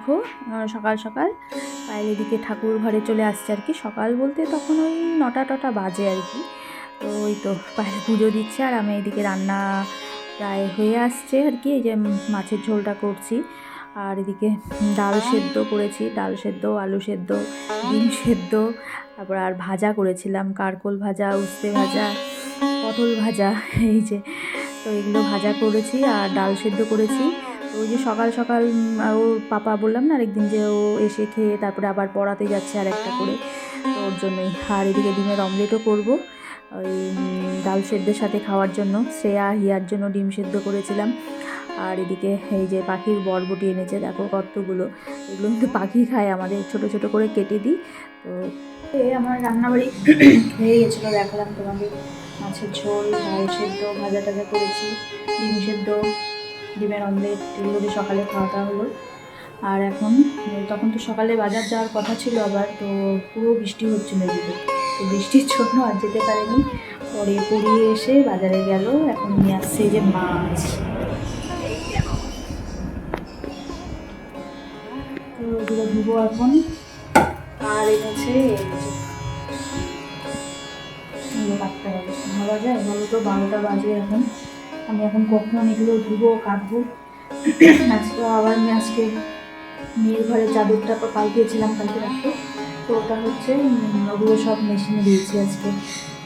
দেখো সকাল সকাল। পায়েল এদিকে ঠাকুর ঘরে চলে আসছে আর কি। সকাল বলতে তখন ওই নটা টটা বাজে আর কি। তো ওই তো পায়েল পুজো দিচ্ছে আর আমি এদিকে রান্না প্রায় হয়ে আসছে আর কি। এই যে মাছের ঝোলটা করছি। আর এদিকে ডাল সেদ্ধ করেছি। ডাল সেদ্ধ, আলু সেদ্ধ, ডিম সেদ্ধ। তারপর আর ভাজা করেছিলাম। কারকোল ভাজা, উস্তে ভাজা, পটল ভাজা, এই যে। তো এগুলো ভাজা করেছি আর ডাল সেদ্ধ করেছি। ওই যে সকাল সকাল ওর পাপা বললাম না আরেকদিন যে ও এসে খেয়ে তারপরে আবার পড়াতে যাচ্ছে আর একটা করে। তো ওর জন্যই। আর এদিকে ডিমের অমলেটও করব, ওই ডাল সেদ্ধের সাথে খাওয়ার জন্য। শ্রেয়া, হিয়ার জন্য ডিম সেদ্ধ করেছিলাম। আর এদিকে এই যে পাখির বরবটি এনেছে, দেখো কতগুলো। এগুলো কিন্তু পাখি খায় আমাদের, ছোট ছোট করে কেটে দিই। তো এই আমার রান্নাবাড়ি হয়ে গেছিল, দেখালাম তোমাদের। মাছের ঝোল, ডাল সেদ্ধ, ভাজা টাজা করেছি, ডিম সেদ্ধ। ডিমের অমলেট এগুলো দিয়ে সকালে খাওয়া দাওয়া হলো। আর এখন, তখন তো সকালে বাজার যাওয়ার কথা ছিল আবার, তো পুরো বৃষ্টি হচ্ছিল এদিকে। তো বৃষ্টির জন্য আর যেতে পারেনি। পরে পড়িয়ে এসে বাজারে গেল, এখন নিয়ে আসছে যে মাছ। তো ধুবো এখন। আর এনেছে কাটতে যায় বলো তো বারোটা বাজে এখন। আমি এখন কখন এগুলো ধুবো, কাটবো। আজকে আবার আমি আজকে মেয়ের ঘরে চাদরটা পাল্টিয়েছিলাম কালকে রাখতে তো ওটা হচ্ছে ওগুলো সব মেশিনে দিয়েছি আজকে।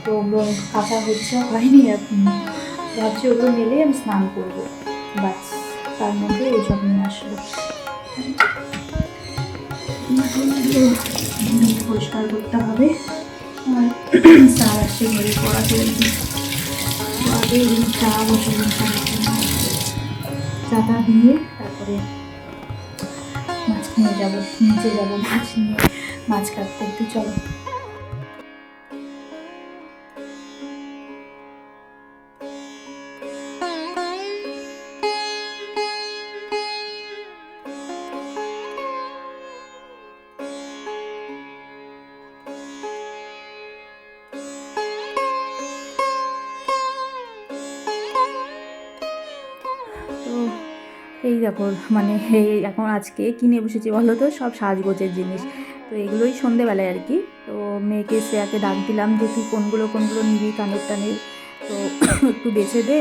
তো ওগুলো কাঁচা হচ্ছে, হয়নি এখন। ভাবছি ওগুলো মেলে আমি স্নান করব। বাস তার মধ্যে এইসব নিয়ে আসলো। এগুলো পরিষ্কার করতে হবে। আর স্যার আসছে ঘরে পড়াতে চা বসে চাটা দিয়ে তারপরে মাছ নিয়ে যাব, নিচে যাব, মাছ নিয়ে, মাছ কাটতে চলো। এই দেখো মানে এখন আজকে কিনে বসেছি বলো তো? সব সাজগোজের জিনিস। তো এগুলোই সন্ধেবেলায় আর কি। তো মেয়েকে শ্রেয়াকে ডাক দিলাম যে তুই কোনগুলো কোনগুলো নিবি কানের টানের। তো একটু বেছে দে,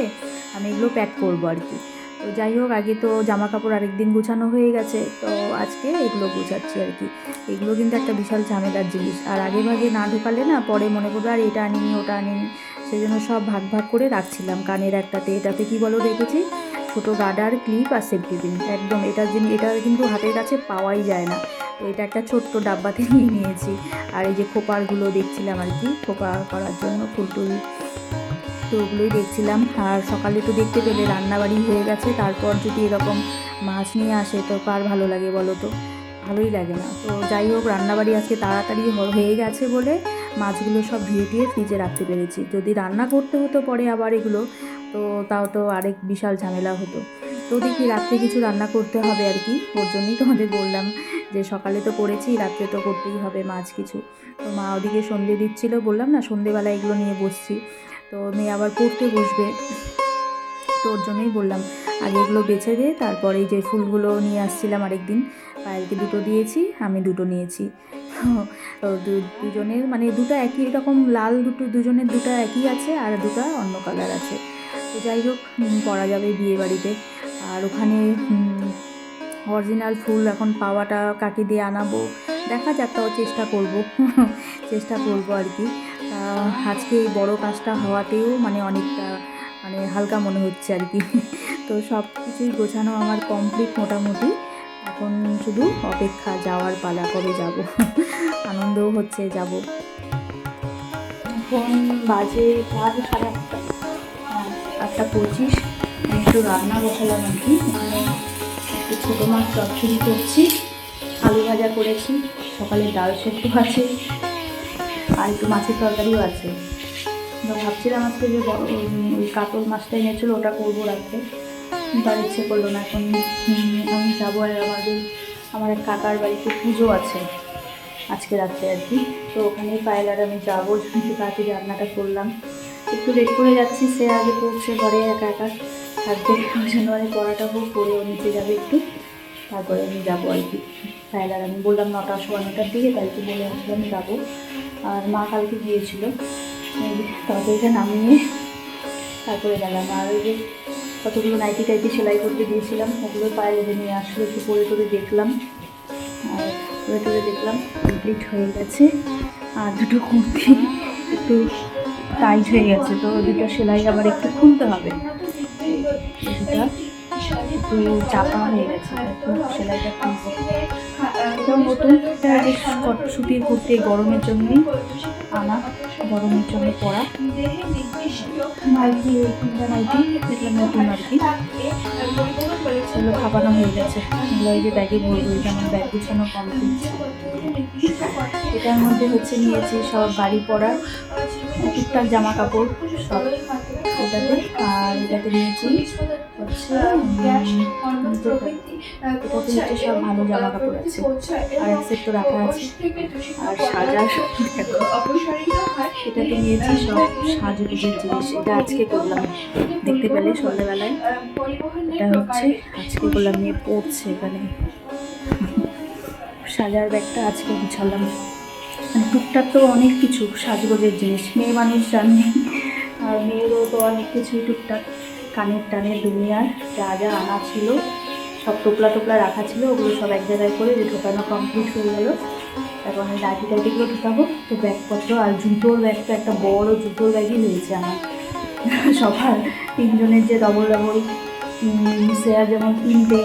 আমি এগুলো প্যাক করব আর কি। তো যাই হোক, আগে তো জামা কাপড় আরেকদিন গুছানো হয়ে গেছে। তো আজকে এগুলো গুছাচ্ছি আর কি। এগুলো কিন্তু একটা বিশাল ঝামেলার জিনিস। আর আগে ভাগে না ঢুকালে না পরে মনে করবে, আর এটা আনিনি, ওটা আনিনি। সেই জন্য সব ভাগ ভাগ করে রাখছিলাম কানের একটাতে। এটাতে কি বলো রেখেছি ছোটো গার্ডার ক্লিপ আর সেফটি পিন একদম জন্য এটা কিন্তু হাতের কাছে পাওয়াই যায় না। তো এটা একটা ছোট্ট ডাব্বাতে নিয়ে নিয়েছি। আর এই যে খোপারগুলো দেখছিলাম আর কি, খোপা করার জন্য ফুল টুল। তো ওগুলোই দেখছিলাম। আর সকালে তো দেখতে পেলে রান্নাবাড়ি হয়ে গেছে। তারপর যদি এরকম মাছ নিয়ে আসে তো কার ভালো লাগে বলো তো? ভালোই লাগে না। তো যাই হোক, রান্নাবাড়ি আজকে তাড়াতাড়ি হয়ে গেছে বলে মাছগুলো সব ধুয়ে টুয়ে ফ্রিজে রাখতে পেরেছি। যদি রান্না করতে হতো পরে আবার এগুলো তো তাও তো আরেক বিশাল ঝামেলা হতো। তো দেখি রাত্রে কিছু রান্না করতে হবে আর কি। ওর জন্যই তোমাদের বললাম যে সকালে তো করেছি, রাত্রে তো করতেই হবে মাছ কিছু। তো মা ওদিকে সন্ধে দিচ্ছিল, বললাম না সন্ধেবেলা এগুলো নিয়ে বসছি। তো মেয়ে আবার পড়তে বসবে। তো ওর জন্যই বললাম, আগে এগুলো বেছে দিয়ে তারপরে যে ফুলগুলো নিয়ে আসছিলাম আরেকদিন, পায়েলকে দুটো দিয়েছি, আমি দুটো নিয়েছি। দুজনের মানে দুটো একই রকম, লাল দুটো, দুজনের দুটো একই আছে আর দুটো অন্য কালার আছে। তো যাই হোক পরা যাবে বিয়ে বাড়িতে আর ওখানে অরিজিনাল ফুল এখন পাওয়াটা কাকে দিয়ে আনাবো? দেখা যাক, তাও চেষ্টা করব। চেষ্টা করব আর কি। আজকে এই বড়ো কাজটা হওয়াতেও মানে অনেকটা মানে হালকা মনে হচ্ছে আর কি। তো সব কিছুই গোছানো আমার কমপ্লিট মোটামুটি। এখন শুধু অপেক্ষা যাওয়ার পালা, কবে যাব? আনন্দও হচ্ছে যাব। এখন বাজে সাড়ে আটটা। আটটা পঁচিশ। আমি একটু রান্না বসালাম আর কি। মানে একটু ছোটো মাছ চচ্চড়ি করছি। আলু ভাজা করেছি। সকালে ডাল সেদ্ধ আছে। আর একটু মাছের তরকারিও আছে। ভাবছিলাম আজকে যে ওই কাতল মাছটা এনেছিল, ওটা করব রাখতে তার ইচ্ছে করল না। এখন আমি যাব আর আমাদের, আমার এক কাকার বাড়িতে পুজো আছে আজকে রাত্রে আর কি। তো ওখানে পায়েল আর আমি যাব। একটু তাড়াতাড়ি রান্নাটা করলাম। একটু লেট করে যাচ্ছি, সে আগে পড়ছে ঘরে একা একা থাকবে। ওই জন্য মানে পড়াটা হোক পড়ে নিচে যাবে একটু। তারপরে আমি যাব আর কি। তাই আর আমি বললাম নটা, সোয়া নটার দিকে, তাই তো বলে আসলাম যাব। আর মা কালকে গিয়েছিল। তরকারিটা নামিয়ে তারপরে গেলাম। আর ওই যে কতগুলো নাইটি টাইটি সেলাই করতে দিয়েছিলাম ওগুলো পায়ে লেগে নিয়ে আসলে, একটু পরে টরে দেখলাম। আর পরে টরে দেখলাম কমপ্লিট হয়ে গেছে। আর দুটো কুর্তি, একটু টাইট হয়ে গেছে, তো দুটো সেলাই আবার একটু খুলতে হবে। একটু চাপা হয়ে গেছে সেলাইটা খুলবো। এটাও নতুন সুতির কুর্তি গরমের জন্যই আনা গরমের জন্য পরা নাইটি নতুন আর কি। এগুলো খাবানো হয়ে গেছে। এগুলো এই যে ব্যাগে এই আমার ব্যাগ গুছানো কমপ্লিট এটার মধ্যে হচ্ছে নিয়েছি সব বাড়ি পরার টুকটাক জামা কাপড় সব এটাতে আর এটাতে নিয়েছি সব ভালো জামা কাপড় আছে। আর এক সেট তো রাখা আছে। আর সাজার দেখো। এটাতে নিয়েছি, সব সাজুগুজের জিনিস। এটা আজকে করলাম। দেখতে পেলে সন্ধ্যাবেলায়। এটা হচ্ছে আজকে করলাম, নিয়ে পড়ছে এখানে। সাজার ব্যাগটা আজকে গুছালাম। মানে টুকটাক তো অনেক কিছু সাজগোজের জিনিস। মেয়ে মানুষ জানে, আর মেয়েরও তো অনেক কিছুই টুকটাক। কানের টানের দুনিয়ার যা যা আনা ছিল, সব টোপলা টোপলা রাখা ছিল, ওগুলো সব এক জায়গায় করে যে ঢোকানো কমপ্লিট হয়ে গেল। এখন ওই লাঠি টাইটিগুলো ঢুকাবো। তো ব্যাগপত্র আর জুতোর ব্যাগটা একটা বড় জুতোর ব্যাগই হয়েছে আমার। সবার তিনজনের যে ডবল ডবল শেয়ার যেমন তিনটে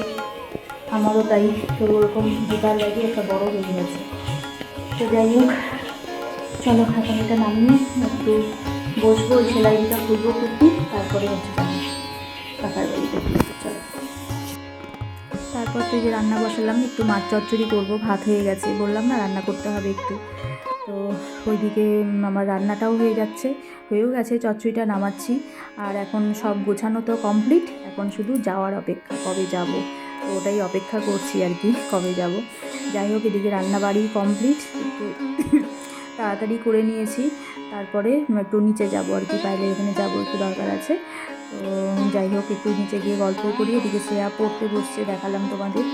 আমারও তাই। তো ওরকম জুতার ব্যাগই একটা বড় হয়ে গেছে তো যাই হোক, চলো এটা নামিয়ে একটু বসবো ওই সেলাইটা খুলবো কুর্তি তারপরে হচ্ছে কাকার বাড়িতে তারপর যে রান্না বসালাম, একটু মাছ চচ্চড়ি করব, ভাত হয়ে গেছে। বললাম, না, রান্না করতে হবে একটু। তো ওইদিকে আমার রান্নাটাও হয়ে যাচ্ছে, হয়েও গেছে, চচ্চড়িটা নামাচ্ছি। আর এখন সব গোছানো তো কমপ্লিট, এখন শুধু যাওয়ার অপেক্ষা, কবে যাব? তো ওটাই অপেক্ষা করছি আর কি, কবে যাব? যাই হোক, এদিকে রান্না বাড়ি কমপ্লিট, একটু তাড়াতাড়ি করে নিয়েছি। তারপরে একটু নিচে যাব আর কি, বাইরে এখানে যাব, একটু দরকার আছে। তো যাই হোক, একটু নিচে গিয়ে গল্প করি, এদিকে শ্রেয়া পড়তে বসছে, দেখালাম তোমাদের।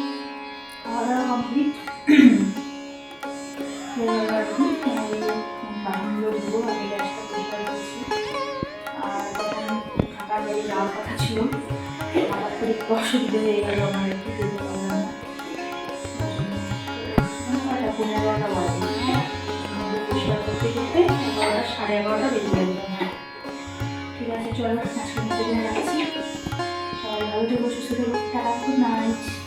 সাড়ে এগারোটা বেজে। গেল আছে চলো আজকে নিজেদের রাখছি সবাই ভালো থেকো সুস্থ থেকো টাটা গুড নাইট